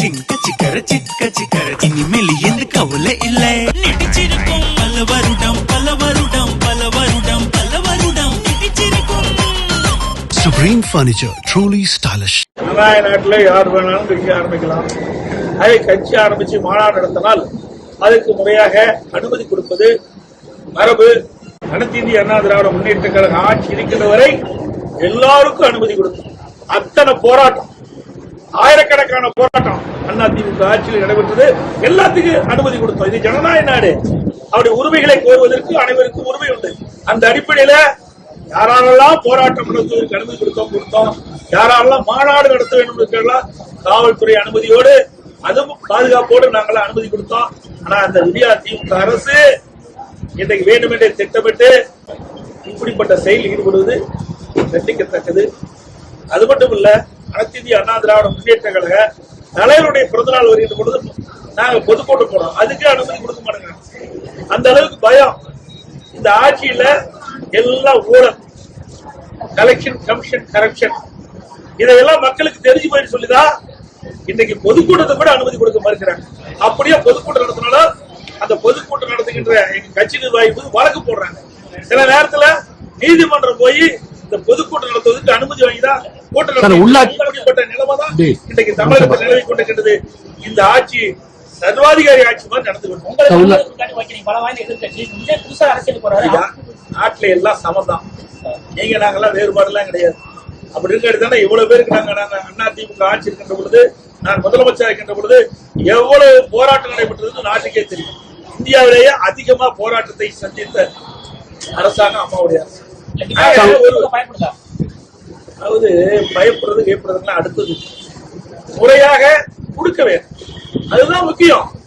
சிங்க சிக்கர சிக்க சிக்கர. இனிமேல் எந்த கவலை இல்லை. நடிச்சிருக்கும் பல வருடம் பல வருடம் பல வருடம் பல வருடம் நடிச்சிருக்கும். Supreme Furniture, truly stylish. ஜனநாயக நாட்டில் யார் வேணாலும் கட்சி ஆரம்பிக்கலாம். அதை கட்சி ஆரம்பிச்சு மாநாடு நடத்தினால் அதுக்கு முறையாக அனுமதி கொடுப்பது மரபு. அனைத்து இந்திய அண்ணா திராவிட முன்னேற்ற கழக ஆட்சி இருக்கின்ற வரை எல்லாருக்கும் அனுமதி கொடுத்தோம் அத்தனை போராட்டம் ஆயிரக்கணக்கான போராட்டம் அண்ணா திமுக ஆட்சியில் நடைபெற்றது. எல்லாத்துக்கும் அனுமதி கொடுத்தோம். இது ஜனநாயக நாடு. அவருடைய உரிமைகளை கோருவதற்கு அனைவருக்கும் உரிமை உண்டு. அந்த அடிப்படையில யாரெல்லாம் போராட்டம் நடத்துவதற்கு அனுமதி கொடுத்தோம் கொடுத்தோம். யாரெல்லாம் மாநாடு நடத்த வேண்டும் இருக்கிறார்களோ காவல்துறை அனுமதியோடு அதுவும் பாதுகாப்போடு நாங்கள் அனுமதி கொடுத்தோம். ஆனா அந்த இந்தியா திமுக அரசு இன்றைக்கு வேண்டுமென்றே திட்டமிட்டு இப்படிப்பட்ட செயலில் ஈடுபடுவது கண்டிக்கத்தக்கது. அது மட்டும் இல்ல அனைத்து இந்திய அண்ணா திராவிட முன்னேற்ற கழக தலைவருடைய பிறந்தநாள் வருகின்ற பொழுது நாங்க பொதுக்கூட்டம் போறோம். அதுக்கு அனுமதி கொடுக்க மாட்டேங்க அந்த அளவுக்கு பயம். இந்த ஆட்சியில எல்லாம் ஊழல் கலெக்ஷன் கமிஷன் கரப்ஷன் இதையெல்லாம் மக்களுக்கு தெரிஞ்சு போய் சொல்லிதான் இன்னைக்கு பொதுக்கூட்டத்தை கூட அனுமதி கொடுக்க மறுக்கிறாங்க. அப்படியே பொதுக்கூட்டம் நடத்தினாலும் அந்த பொதுக்கூட்டம் நடத்துகின்ற எங்க கட்சி நிர்வாகி வழக்கு போடுறாங்க. சில நேரத்துல நீதிமன்றம் போய் பொதுக்கூட்டம் நடத்துவதற்கு அனுமதி வாங்கிதான் கூட்டம் நடத்தி- உள்ளாட்சி- அப்படிப்பட்ட நிலைமை தான் டேய். இன்னைக்கு தமிழகத்தில் நிலவி கொண்டிருக்கின்றது இந்த ஆட்சி சர்வாதிகாரி ஆட்சி மாதிரி நடந்து கொண்டு நாட்டுல எல்லாம் சமம் தான் நீங்க நாங்கெல்லாம் வேறுபாடு எல்லாம் கிடையாது. அப்படி இருக்கிறது தானே? இவ்வளவு பேருக்கு நாங்க நாங்க அண்ணா திமுக ஆட்சி இருக்கின்ற பொழுது நான் முதலமைச்சர் இருக்கின்ற பொழுது எவ்வளவு போராட்டம் நடைபெற்றது நாட்டுக்கே தெரியும். இந்தியாவிலேயே அதிகமா போராட்டத்தை சந்தித்த அரசாங்கம் அம்மாவுடைய அரசு. அதாவது பயப்படுறது கேட்பறதுலாம் அடுத்தது. முறையாக கொடுக்க வேண்டும். அதுதான் முக்கியம்.